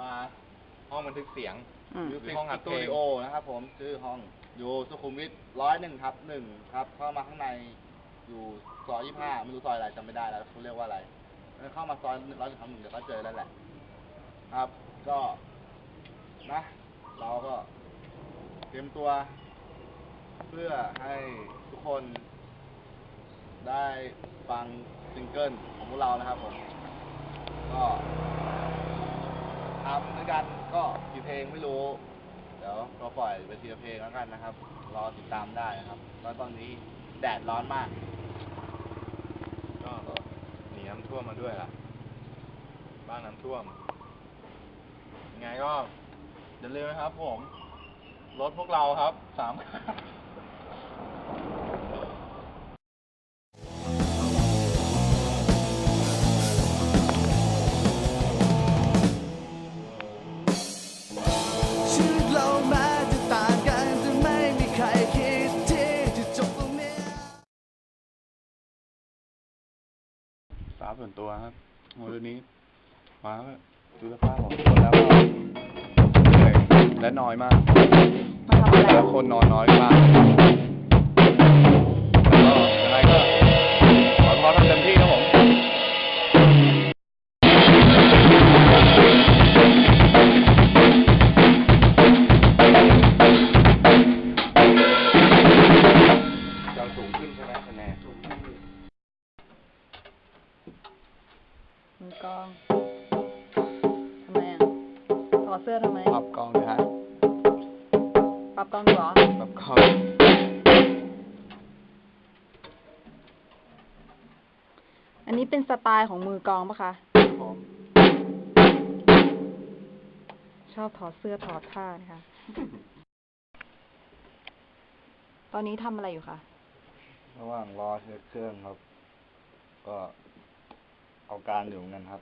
มาห้องบันทึกเสียงอืม หรืมิวสิกห้องสอัดเพตูลงดิโอนะครับผมชื่อห้องอยู่สุขุมวิทร้อยหนึ่งทับหนึ่งครับ เข้ามาข้างในอยู่ซอยยี่ห้าไม่รู้ซอยอะไรจำไม่ได้แล้วเขาเรียกว่าอะไรแล้วเข้ามาซอยร้อยหนึ่งทับหนึ่งเดี๋ยวก็เจอแล้วแหละ ครับ ก็นะ เราก็ เตรียมตัว เพื่อให้ทุกคนได้ฟังซิงเกิลของพวกเรานะครับผม ก็ ทำด้วยกันก็กี่เพลงไม่รู้ เดี๋ยวเราปล่อยไปทีละเพลงแล้วกันนะครับ รอติดตามได้นะครับแล้วตอนนี้แดดร้อนมาก ก็หนีน้ำท่วมมาด้วยล่ะ บ้านน้ำท่วม ยังไงก็อย่าลืมนะครับผม รถพวกเราครับสามชีาส่วนตัวครับวันนี้ มาก็ดูสภาพของคนแล้วก็เหนื่อยและน้อยมาก มาทำอะไร แล้วคนนอนน้อยมาก เหรอปรับกล้องอันนี้เป็นสไตล์ของมือกลองปะคะ ผมชอบถอดเสื้อถอดผ้านะคะ ตอนนี้ทำอะไรอยู่คะ ระหว่างรอเช็คเครื่องครับ ก็เอาการอยู่เหมือนกันครับ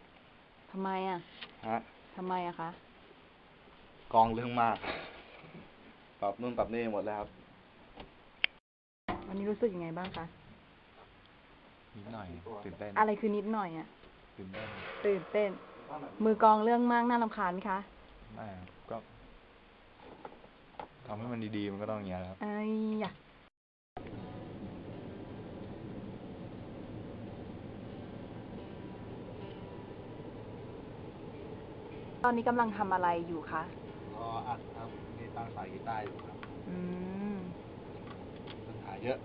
ทำไมอะฮะ ทำไมอะคะ กองเรื่องมาก ปรับนู่นปรับนี่หมดแล้วครับวันนี้รู้สึกยังไงบ้างคะ นิดหน่อยตื่นเต้นอะไรคือนิดหน่อยอะตื่นเต้นตื่นเต้น มือกลองเรื่องมากน่ารำคาญไหมคะไม่ครับก็ทำให้มันดีๆ มันก็ต้องอย่างเงี้ยแหละครับ เอ้ยอยากตอนนี้กำลังทำอะไรอยู่คะ รออัดครับ ตั้งสายกีตาร์อยู่ครับอืมปัญหาเยอะ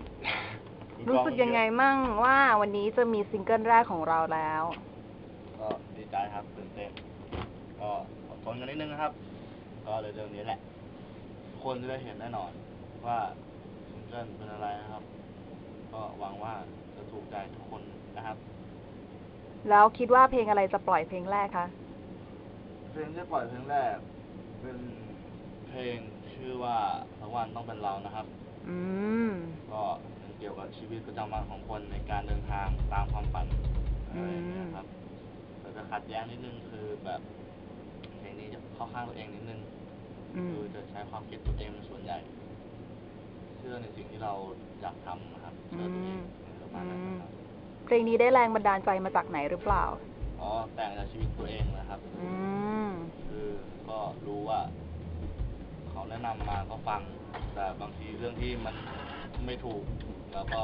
รู้สึกยังไงมั่งว่าวันนี้จะมีซิงเกิลแรกของเราแล้ว ก็ดีใจครับตื่นเต้นก็อดทนกันนิดนึงนะครับ ก็เร็วๆนี้แหละ คนจะได้เห็นแน่นอน ว่าซิงเกิลเป็นอะไรนะครับ ก็หวังว่าจะถูกใจทุกคนนะครับ แล้วคิดว่าเพลงอะไรจะปล่อยเพลงแรกคะ เพลงที่ปล่อยเพลงแรกเป็น เพลงชื่อว่าสักวันต้องเป็นเรานะครับ อืม ก็เป็นเกี่ยวกับชีวิตประจำวันของคนในการเดินทางตามความฝันอะไรอย่างเงี้ยครับแต่จะขัดแย้งนิดนึงคือแบบเพลงนี้จะเข้าข้างตัวเองนิดนึงอืม คือจะใช้ความคิดตัวเองเป็นส่วนใหญ่ เชื่อในสิ่งที่เราอยากทำนะครับเชื่อตัวเองประมาณนั้นนะครับ เพลงนี้ได้แรงบันดาลใจมาจากไหนหรือเปล่า อ๋อแต่งจากชีวิตตัวเองนะครับ อืม คือก็รู้ว่าเขา แนะนำมาก็ฟัง แต่บางทีเรื่องที่มันไม่ถูก แล้วก็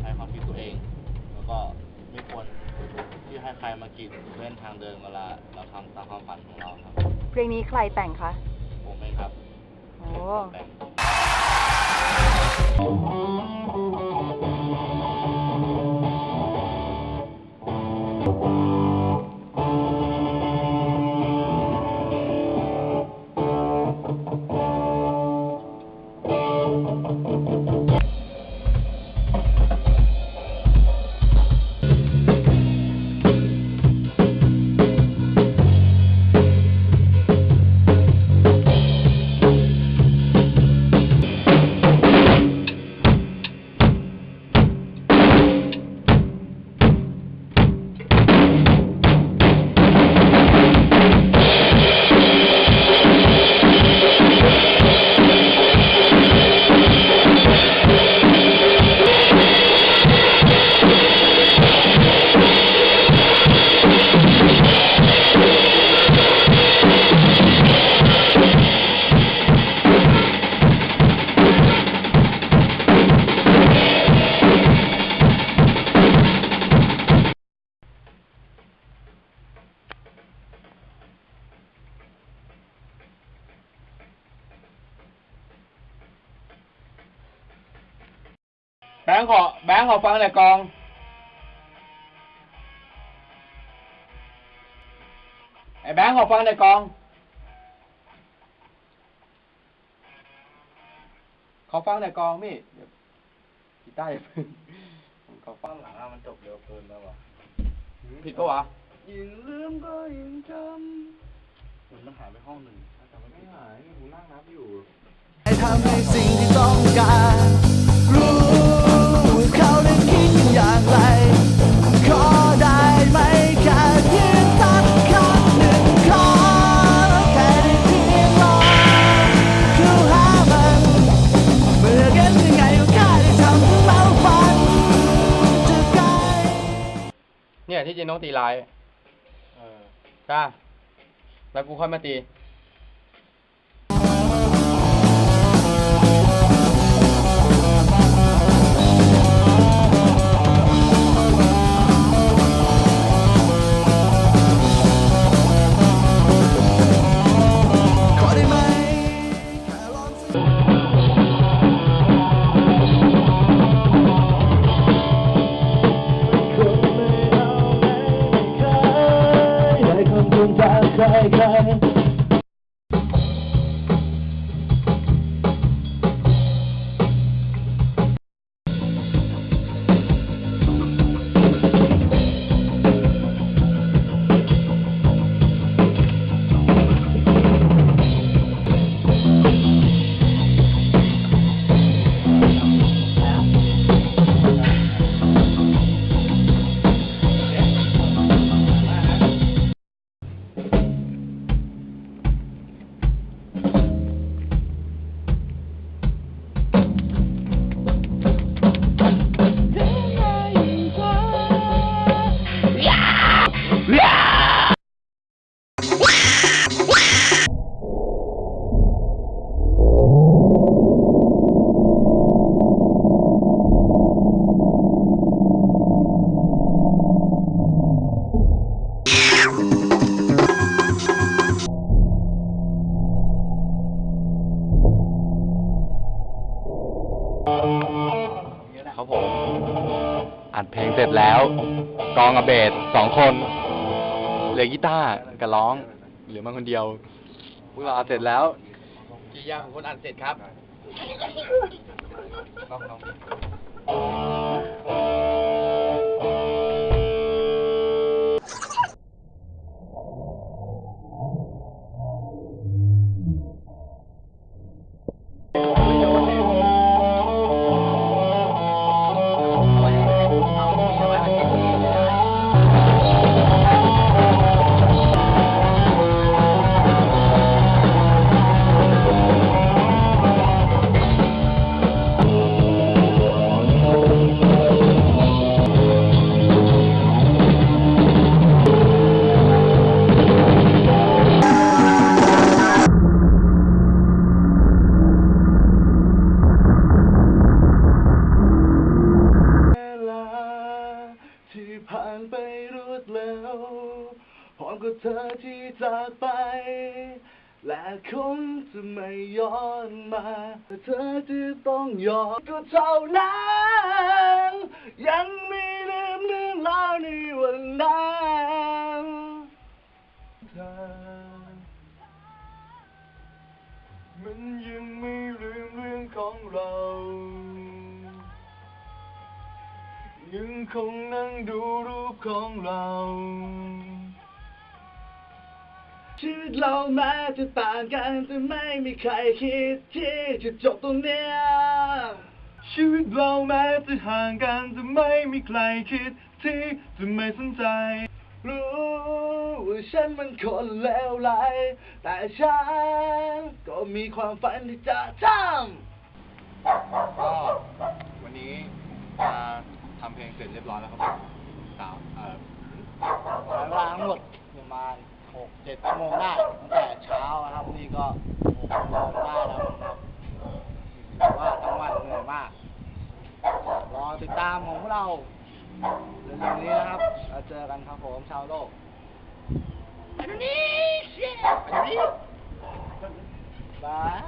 ใช้ความคิดตัวเอง แล้วก็ไม่ควรที่ให้ใครมากีดเส้นทางเดินเวลาเราทำตามความฝันของเราครับ เพลงนี้ใครแต่งคะ ผมเองครับโอ้ แต่งง ขอแบงค์ขอฟังแต่อยกลองไอ้แบงค์ขอฟังแต่อยกลอง ขอฟังแต่อยกลองพี่เดี๋ยวกีตาร์อย่าเพิ่งผมขอฟังหลังอะมันจบเร็วเกินแล้ววะผิดปะวะยิ่งลืมก็ยิ่งจำมันหายไปห้องหนึ่งถ้าจำไม่ผิดหายผมนั่งนับอยู่ให้ทำในสิ่งที่ต้องการรู้ นี่ยที่จริงต้องตีลาย เออใช่ปะแล้วกูค่อยมาตี กลองกับเบสสองคนเหลือกีตาร์กับร้อง เหลือมาคนเดียว พวกเราอัดเสร็จแล้วกี่อย่างของคนอัดเสร็จครับ จากไป และคงจะไม่ย้อนมาแต่เธอจะต้องยอมก็เท่านั้นยังไม่ลืมเรื่องราวในวันนั้นเธอมันยังไม่ลืมเรื่องของเรายังคงนั่งดูรูปของเรา ตเราแม้จะต่างกันแต่ไม่มีใครคิดที่จะจบตรงเนี้ยชีวิตเราแม้จะห่างกันแต่ไม่มีใครคิดที่จะไม่สนใจ รู้ว่าฉันมันคนเลวไหลแต่ฉันก็มีความฝันที่จะทำก็วันนี้มาทำเพลงเสร็จเรียบร้อยแล้วครับสาวเออใช้เวลางหมดประมาณ หกเจ็ดชั่วโมงได้ตั้งแต่เช้านะครับนี่ก็หกโมงได้แล้วนะครับถือว่าทั้งวันเหนื่อยมากรอติดตามของพวกเราเร็วๆนี้นะครับเราเจอกันครับผมชาวโลกไปดูนี่เชียไปดูนี่บาย